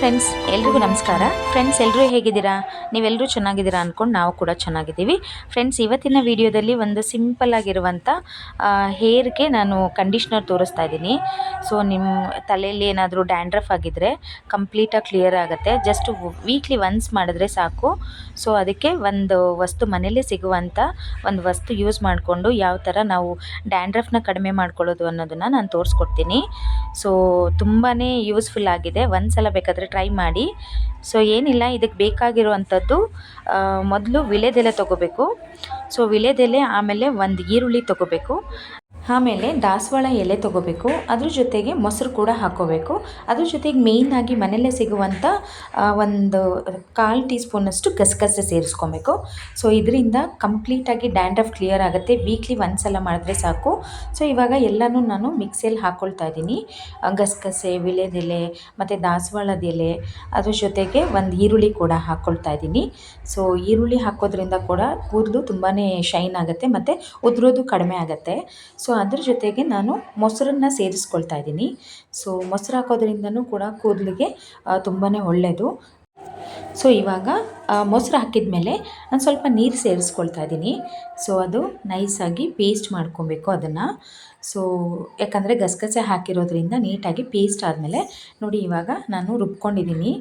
Friends ಎಲ್ರಿಗೂ ನಮಸ್ಕಾರ. Friends ಎಲ್ಲರೂ ಹೇಗಿದ್ದೀರಾ? ನೀವೆಲ್ಲರೂ ಚೆನ್ನಾಗಿದ್ದೀರಾ ಅಂದ್ಕೊಂಡು ನಾವು ಕೂಡ ಚೆನ್ನಾಗಿದ್ದೀವಿ. ಫ್ರೆಂಡ್ಸ್ ಇವತ್ತಿನ ವಿಡಿಯೋದಲ್ಲಿ ಒಂದು ಸಿಂಪಲ್ ಆಗಿರುವಂಥ ಹೇರ್ಗೆ ನಾನು ಕಂಡೀಷ್ನರ್ ತೋರಿಸ್ತಾ ಇದ್ದೀನಿ. ಸೊ ನಿಮ್ಮ ತಲೆಯಲ್ಲಿ ಏನಾದರೂ ಡ್ಯಾಂಡ್ರಫ್ ಆಗಿದ್ದರೆ ಕಂಪ್ಲೀಟಾಗಿ ಕ್ಲಿಯರ್ ಆಗುತ್ತೆ. ಜಸ್ಟ್ ವೀಕ್ಲಿ ಒನ್ಸ್ ಮಾಡಿದ್ರೆ ಸಾಕು. ಸೊ ಅದಕ್ಕೆ ಒಂದು ವಸ್ತು ಮನೇಲಿ ಸಿಗುವಂಥ ಒಂದು ವಸ್ತು ಯೂಸ್ ಮಾಡಿಕೊಂಡು ಯಾವ ಥರ ನಾವು ಡ್ಯಾಂಡ್ರಫ್ನ ಕಡಿಮೆ ಮಾಡ್ಕೊಳ್ಳೋದು ಅನ್ನೋದನ್ನು ನಾನು ತೋರಿಸ್ಕೊಡ್ತೀನಿ. ಸೊ ತುಂಬಾ ಯೂಸ್ಫುಲ್ ಆಗಿದೆ. ಒಂದು ಸಲ ಬೇಕಾದರೆ ಟ್ರೈ ಮಾಡಿ. ಸೊ ಏನಿಲ್ಲ ಇದಕ್ಕೆ ಬೇಕಾಗಿರುವಂಥದ್ದು ಮೊದಲು ವಿಳೆದೆಲೆ ತೊಗೋಬೇಕು. ಸೊ ವಿಳೆದೆಲೆ ಆಮೇಲೆ ಒಂದು ಈರುಳ್ಳಿ ತೊಗೋಬೇಕು. ಆಮೇಲೆ ದಾಸವಾಳ ಎಲೆ ತೊಗೋಬೇಕು. ಅದ್ರ ಜೊತೆಗೆ ಮೊಸರು ಕೂಡ ಹಾಕ್ಕೋಬೇಕು ಅದ್ರ ಜೊತೆಗೆ ಮೇಯ್ನಾಗಿ ಮನೆಯಲ್ಲೇ ಸಿಗುವಂಥ ಒಂದು ಕಾಲು ಟೀ ಸ್ಪೂನಷ್ಟು ಗಸಗಸೆ ಸೇರಿಸ್ಕೊಬೇಕು. ಸೊ ಇದರಿಂದ ಕಂಪ್ಲೀಟಾಗಿ ಡ್ಯಾಂಡ್ರಫ್ ಕ್ಲಿಯರ್ ಆಗುತ್ತೆ. ವೀಕ್ಲಿ ಒಂದು ಸಲ ಮಾಡಿದ್ರೆ ಸಾಕು. ಸೊ ಇವಾಗ ಎಲ್ಲನೂ ನಾನು ಮಿಕ್ಸಿಯಲ್ಲಿ ಹಾಕ್ಕೊಳ್ತಾ ಇದ್ದೀನಿ. ಗಸಗಸೆ, ವಿಳೆದೆಲೆ, ಮತ್ತು ದಾಸವಾಳದ ಎಲೆ, ಅದ್ರ ಜೊತೆಗೆ ಒಂದು ಈರುಳ್ಳಿ ಕೂಡ ಹಾಕ್ಕೊಳ್ತಾ ಇದ್ದೀನಿ. ಸೊ ಈರುಳ್ಳಿ ಹಾಕೋದ್ರಿಂದ ಕೂಡ ಕೂದಲು ತುಂಬಾ ಶೈನ್ ಆಗುತ್ತೆ, ಮತ್ತು ಉದುರೋದು ಕಡಿಮೆ ಆಗುತ್ತೆ. ಸೊ ಅದ್ರ ಜೊತೆಗೆ ನಾನು ಮೊಸರನ್ನ ಸೇರಿಸ್ಕೊಳ್ತಾ ಇದ್ದೀನಿ. ಸೊ ಮೊಸರು ಹಾಕೋದ್ರಿಂದನೂ ಕೂಡ ಕೂದಲಿಗೆ ತುಂಬಾ ಒಳ್ಳೆಯದು ಸೊ ಇವಾಗ ಮೊಸರು ಹಾಕಿದ ಮೇಲೆ ನಾನು ಸ್ವಲ್ಪ ನೀರು ಸೇರಿಸ್ಕೊಳ್ತಾ ಇದ್ದೀನಿ. ಸೊ ಅದು ನೈಸಾಗಿ ಪೇಸ್ಟ್ ಮಾಡ್ಕೊಬೇಕು ಅದನ್ನು. ಸೊ ಯಾಕಂದರೆ ಗಸಗಸೆ ಹಾಕಿರೋದ್ರಿಂದ ನೀಟಾಗಿ ಪೇಸ್ಟ್ ಆದಮೇಲೆ ನೋಡಿ ಇವಾಗ ನಾನು ರುಬ್ಕೊಂಡಿದ್ದೀನಿ.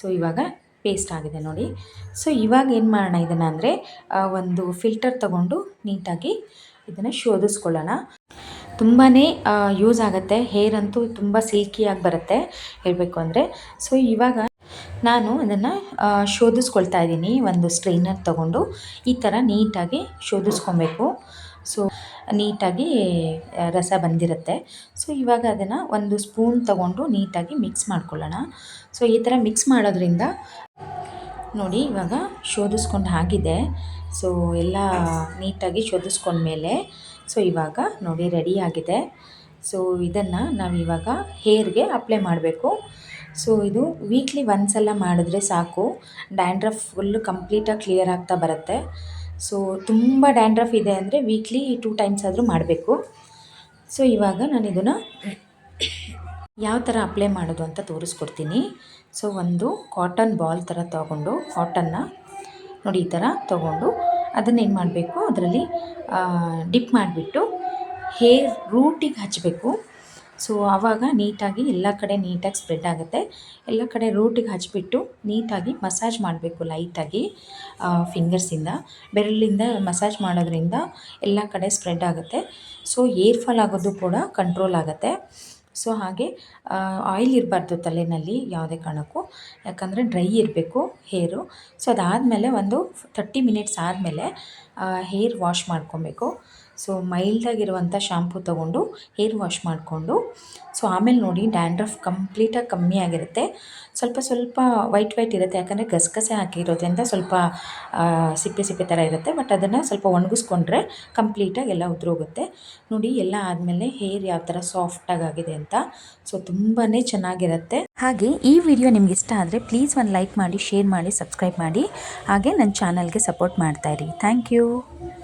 ಸೊ ಇವಾಗ ಪೇಸ್ಟ್ ಆಗಿದೆ ನೋಡಿ. ಸೊ ಇವಾಗ ಏನು ಮಾಡೋಣ ಇದನ್ನು ಅಂದರೆ ಒಂದು ಫಿಲ್ಟರ್ ತಗೊಂಡು ನೀಟಾಗಿ ಇದನ್ನು ಶೋಧಿಸ್ಕೊಳ್ಳೋಣ. ತುಂಬಾ ಯೂಸ್ ಆಗುತ್ತೆ. ಹೇರ್ ಅಂತೂ ತುಂಬ ಸಿಲ್ಕಿಯಾಗಿ ಬರುತ್ತೆ, ಹೇಳಬೇಕು ಅಂದರೆ. ಸೊ ಇವಾಗ ನಾನು ಅದನ್ನು ಶೋಧಿಸ್ಕೊಳ್ತಾ ಇದ್ದೀನಿ, ಒಂದು ಸ್ಟ್ರೈನರ್ ತಗೊಂಡು. ಈ ಥರ ನೀಟಾಗಿ ಶೋಧಿಸ್ಕೊಬೇಕು. ಸೊ ನೀಟಾಗಿ ರಸ ಬಂದಿರುತ್ತೆ. ಸೊ ಇವಾಗ ಅದನ್ನು ಒಂದು ಸ್ಪೂನ್ ತಗೊಂಡು ನೀಟಾಗಿ ಮಿಕ್ಸ್ ಮಾಡ್ಕೊಳ್ಳೋಣ. ಸೊ ಈ ಥರ ಮಿಕ್ಸ್ ಮಾಡೋದ್ರಿಂದ ನೋಡಿ, ಇವಾಗ ಶೋಧಿಸ್ಕೊಂಡು ಆಗಿದೆ ಸೊ ಎಲ್ಲ ನೀಟಾಗಿ ಶೋಧಿಸ್ಕೊಂಡ್ಮೇಲೆ ಸೊ ಇವಾಗ ನೋಡಿ ರೆಡಿ ಆಗಿದೆ. ಸೊ ಇದನ್ನು ನಾವು ಇವಾಗ ಹೇರ್ಗೆ ಅಪ್ಲೈ ಮಾಡಬೇಕು. ಸೊ ಇದು ವೀಕ್ಲಿ ಒಂದ್ಸಲ ಮಾಡಿದ್ರೆ ಸಾಕು. ಡ್ಯಾಂಡ್ರಫ್ ಫುಲ್ ಕಂಪ್ಲೀಟಾಗಿ ಕ್ಲಿಯರ್ ಆಗ್ತಾ ಬರುತ್ತೆ. ಸೊ ತುಂಬ ಡ್ಯಾಂಡ್ರಫ್ ಇದೆ ಅಂದರೆ ವೀಕ್ಲಿ ಟೂ ಟೈಮ್ಸ್ ಆದರೂ ಮಾಡಬೇಕು. ಸೊ ಇವಾಗ ನಾನು ಇದನ್ನು ಯಾವ ಥರ ಅಪ್ಲೈ ಮಾಡೋದು ಅಂತ ತೋರಿಸ್ಕೊಡ್ತೀನಿ. ಸೊ ಒಂದು ಕಾಟನ್ ಬಾಲ್ ಥರ ತೊಗೊಂಡು ಕಾಟನ್ನ ನೋಡಿ ಈ ಥರ ತೊಗೊಂಡು ಅದನ್ನೇನು ಮಾಡಬೇಕು, ಅದರಲ್ಲಿ ಡಿಪ್ ಮಾಡಿಬಿಟ್ಟು ಹೇರ್ ರೂಟಿಗೆ ಹಚ್ಚಬೇಕು ಸೊ ಆವಾಗ ನೀಟಾಗಿ ಎಲ್ಲ ಕಡೆ ನೀಟಾಗಿ ಸ್ಪ್ರೆಡ್ ಆಗುತ್ತೆ. ಎಲ್ಲ ಕಡೆ ರೂಟಿಗೆ ಹಚ್ಚಿಬಿಟ್ಟು ನೀಟಾಗಿ ಮಸಾಜ್ ಮಾಡಬೇಕು ಲೈಟಾಗಿ ಫಿಂಗರ್ಸಿಂದ ಬೆರಳಿಂದ ಮಸಾಜ್ ಮಾಡೋದ್ರಿಂದ ಎಲ್ಲ ಕಡೆ ಸ್ಪ್ರೆಡ್ ಆಗುತ್ತೆ. ಸೊ ಏರ್ ಫಾಲ್ ಆಗೋದು ಕೂಡ ಕಂಟ್ರೋಲ್ ಆಗುತ್ತೆ. ಸೊ ಹಾಗೆ ಆಯಿಲ್ ಇರಬಾರ್ದು ತಲೆಯಲ್ಲಿ ಯಾವುದೇ ಕಾರಣಕ್ಕೂ. ಯಾಕಂದರೆ ಡ್ರೈ ಇರಬೇಕು ಹೇರು ಸೊ ಅದಾದಮೇಲೆ ಒಂದು ತರ್ಟಿ ಮಿನಿಟ್ಸ್ ಆದಮೇಲೆ ಹೇರ್ ವಾಶ್ ಮಾಡ್ಕೊಬೇಕು. ಸೊ ಮೈಲ್ಡಾಗಿರುವಂಥ ಶಾಂಪೂ ತೊಗೊಂಡು ಹೇರ್ ವಾಶ್ ಮಾಡಿಕೊಂಡು ಸೊ ಆಮೇಲೆ ನೋಡಿ ಡ್ಯಾಂಡ್ರಫ್ ಕಂಪ್ಲೀಟಾಗಿ ಕಮ್ಮಿ ಆಗಿರುತ್ತೆ. ಸ್ವಲ್ಪ ಸ್ವಲ್ಪ ವೈಟ್ ವೈಟ್ ಇರುತ್ತೆ, ಯಾಕಂದರೆ ಗಸಗಸೆ ಹಾಕಿರೋದ್ರಿಂದ ಸ್ವಲ್ಪ ಸಿಪ್ಪೆ ಸಿಪ್ಪೆ ಥರ ಇರುತ್ತೆ. ಬಟ್ ಅದನ್ನು ಸ್ವಲ್ಪ ಒಣಗಿಸ್ಕೊಂಡ್ರೆ ಕಂಪ್ಲೀಟಾಗಿ ಎಲ್ಲ ಉದುರೋಗುತ್ತೆ. ನೋಡಿ, ಎಲ್ಲ ಆದಮೇಲೆ ಹೇರ್ ಯಾವ ಥರ ಸಾಫ್ಟಾಗಿ ಆಗಿದೆ ಅಂತ. ಸೊ ತುಂಬಾ ಚೆನ್ನಾಗಿರುತ್ತೆ. ಹಾಗೆ ಈ ವಿಡಿಯೋ ನಿಮ್ಗೆ ಇಷ್ಟ ಆದರೆ ಪ್ಲೀಸ್ ಒಂದು ಲೈಕ್ ಮಾಡಿ ಶೇರ್ ಮಾಡಿ ಸಬ್ಸ್ಕ್ರೈಬ್ ಮಾಡಿ. ಹಾಗೆ ನನ್ನ ಚಾನಲ್ಗೆ ಸಪೋರ್ಟ್ ಮಾಡ್ತಾಯಿರಿ ಥ್ಯಾಂಕ್ ಯು 哦。